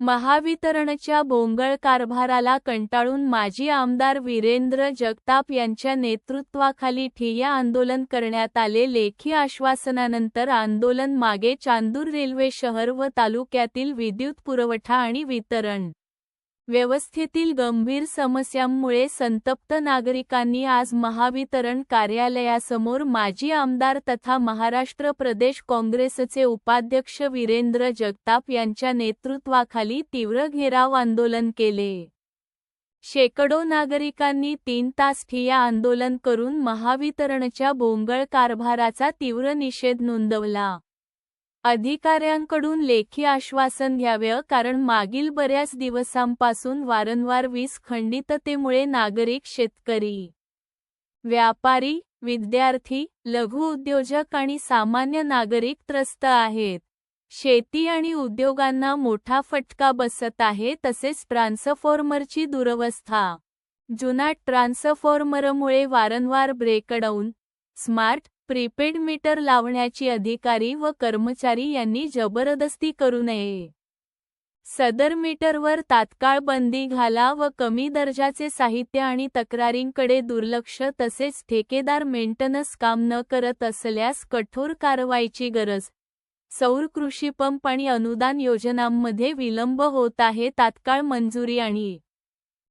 महावितरणच्या भोंगळ कारभाराला कंटाळून माजी आमदार वीरेंद्र जगताप यांच्या नेतृत्वाखाली ठिय्या आंदोलन करण्यात आले. लेखी आश्वासनानंतर आंदोलन मागे चांदूर रेल्वे शहर व तालुक्यातील विद्युत पुरवठा आणि वितरण व्यवस्थेतील गंभीर समस्यांमुळे संतप्त नागरिकांनी आज महावितरण कार्यालयासमोर माजी आमदार तथा महाराष्ट्र प्रदेश काँग्रेसचे उपाध्यक्ष वीरेंद्र जगताप यांच्या नेतृत्वाखाली तीव्र घेराव आंदोलन केले. शेकडो नागरिकांनी तीन तास ठिया आंदोलन करून महावितरणच्या भोंगळ कारभाराचा तीव्र निषेध नोंदवला. अधिकाऱ्यांकडून लेखी आश्वासन घ्यावं कारण मागील बऱ्याच दिवसांपासून वारंवार वीज खंडिततेमुळे नागरिक शेतकरी व्यापारी विद्यार्थी लघु उद्योजक आणि सामान्य नागरिक त्रस्त आहेत. शेती आणि उद्योगांना मोठा फटका बसत आहे तसेच ट्रान्सफॉर्मरची दुरवस्था. जुना ट्रान्सफॉर्मरमुळे वारंवार ब्रेकडाऊन स्मार्ट प्रीपेड मीटर लावण्याची अधिकारी व कर्मचारी यांनी जबरदस्ती करू नये. सदर मीटरवर तात्काळ बंदी घाला व कमी दर्जाचे साहित्य आणि तक्रारींकडे दुर्लक्ष तसेच ठेकेदार मेंटेनन्स काम न करत असल्यास कठोर कारवाईची गरज. सौर कृषी पंप आणि अनुदान योजनांमध्ये विलंब होत आहे तात्काळ मंजुरी आणि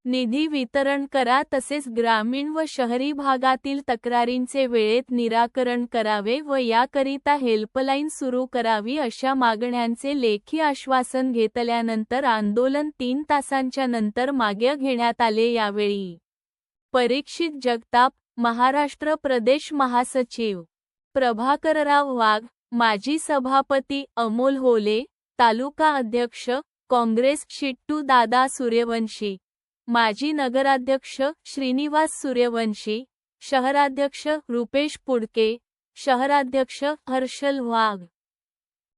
निधी वितरण करा तसेच ग्रामीण व शहरी भागातील तक्रारींचे वेळेत निराकरण करावे व याकरिता हेल्पलाईन सुरू करावी अशा मागण्यांचे लेखी आश्वासन घेतल्यानंतर आंदोलन तीन तासांच्या नंतर मागे घेण्यात आले यावेळी. परीक्षित जगताप महाराष्ट्र प्रदेश महासचिव. प्रभाकरराव वाघ माजी सभापती अमोल होले तालुका अध्यक्ष काँग्रेस शिट्टू दादा सूर्यवंशी. माजी नगराध्यक्ष श्रीनिवास सूर्यवंशी शहराध्यक्ष रुपेश पुडके शहराध्यक्ष हर्षल वाघ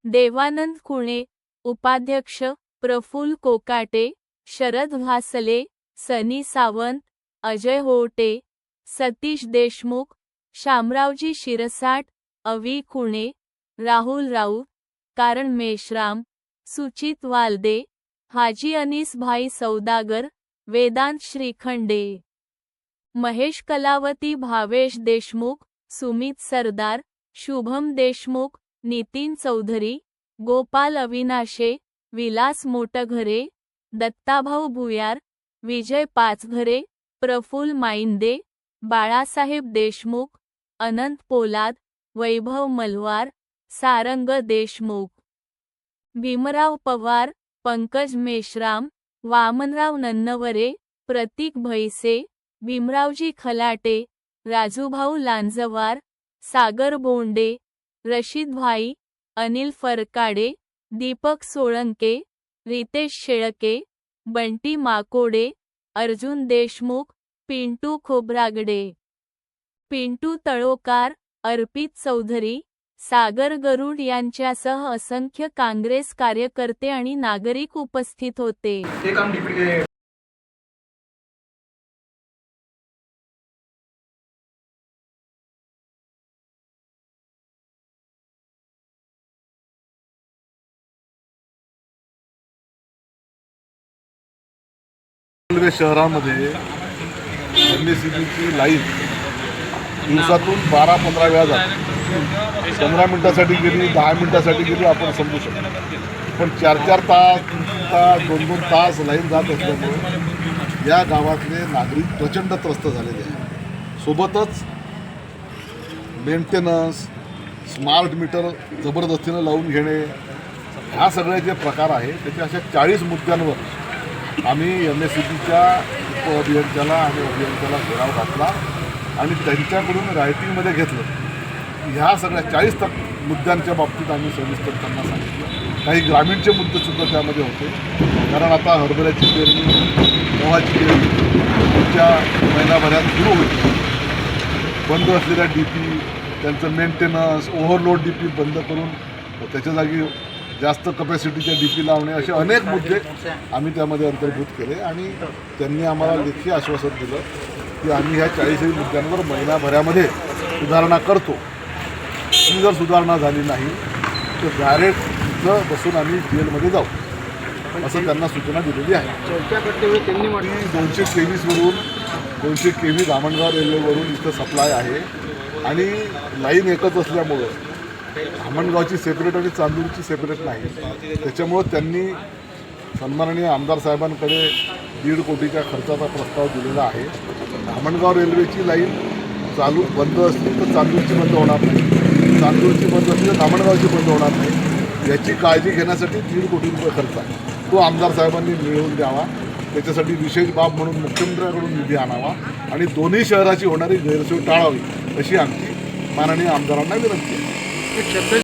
देवानंद कुणे उपाध्यक्ष प्रफुल कोकाटे शरद भासले सनी सावंत अजय होटे सतीश देशमुख शामरावजी शिरसाट अवी कुणे राहुल राऊत कारण मेश्राम सुचित वालदे हाजी अनीस भाई सौदागर वेदांत श्रीखंडे. महेश कलावती भावेश देशमुख सुमित सरदार शुभम देशमुख नितीन चौधरी गोपाल अविनाशे विलास मोटघरे दत्ताभाऊ भुयार विजय पाचघरे प्रफुल माइंदे बाळासाहेब देशमुख अनंत पोलाद वैभव मलवार सारंग देशमुख. भीमराव पवार पंकज मेश्राम वामनराव नन्नवरे प्रतीक भैसे भीमरावजी खलाटे राजूभाऊ लांजवार सागर बोंडे रशीद भाई अनिल फरकाडे दीपक सोळंके रितेश शेळके बंटी माकोडे अर्जुन देशमुख पिंटू खोब्रागडे. पिंटू तळोकार अर्पित चौधरी सागर गरुड यांच्यासह असंख्य काँग्रेस कार्यकर्ते आणि नागरिक उपस्थित होते. शहरामध्ये एम एस सी बीची लाईन दिवसातून बारा पंधरा वेळा जाते. पंधरा मिनटासाठी गेली दहा मिनटासाठी गेली आपण समजू शकतो. पण चार चार तास तास दोन दोन तास लाईन जात असल्यामुळे या गावातले नागरिक प्रचंड त्रस्त झालेले आहेत. सोबतच मेंटेनन्स स्मार्ट मीटर जबरदस्तीनं लावून घेणे ह्या सगळे जे प्रकार आहे त्याच्या अशा चाळीस मुद्द्यांवर आम्ही एम एस सी बीच्या उपअभियंत्याला आणि अभियंत्याला घेराव घातला आणि त्यांच्याकडून रायटिंगमध्ये घेतलं. ह्या सगळ्या चाळीस तक मुद्द्यांच्या बाबतीत आम्ही सविस्तर त्यांना सांगितलं. काही ग्रामीणचे मुद्देसुद्धा त्यामध्ये होते. कारण आता हरभऱ्याची पेरणी गव्हाची पेरणी पुढच्या महिनाभरात सुरू होईल. बंद असलेल्या डी पी त्यांचं मेंटेनन्स ओव्हरलोड डी पी बंद करून त्याच्या जागी जास्त कपॅसिटीच्या डी पी लावणे असे अनेक मुद्दे आम्ही त्यामध्ये अंतर्भूत केले आणि त्यांनी आम्हाला लेखी आश्वासन दिलं की आम्ही ह्या चाळीसही मुद्द्यांवर महिनाभरामध्ये सुधारणा करतो. ती जर सुधारणा झाली नाही तर डायरेक्ट तिथं बसून आम्ही जेलमध्ये जाऊ. असं त्यांना सूचना दिलेली आहे. चर्चा करते वेळी त्यांनी म्हटलं दोनशे तेवीसवरून दोनशे केवी व्ही धामणगाव रेल्वेवरून इथं सप्लाय आहे. आणि लाईन एकच असल्यामुळं धामणगावची सेपरेट आणि चांदूरची सेपरेट नाही. त्याच्यामुळं त्यांनी सन्माननीय आमदार साहेबांकडे दीड कोटीच्या खर्चाचा प्रस्ताव दिलेला आहे. धामणगाव रेल्वेची लाईन चालू बंद असली तर चांदूरची बंद होणार नाही. चांदूरची बंद असली तर धामणगावची बंद होणार नाही. याची काळजी घेण्यासाठी दीड कोटी रुपये खर्च आहे. तो आमदार साहेबांनी मिळवून द्यावा. त्याच्यासाठी विशेष बाब म्हणून मुख्यमंत्र्यांकडून निधी आणावा आणि दोन्ही शहराची होणारी गैरसोय टाळावी अशी आमची माननीय आमदारांना विनंती आहे.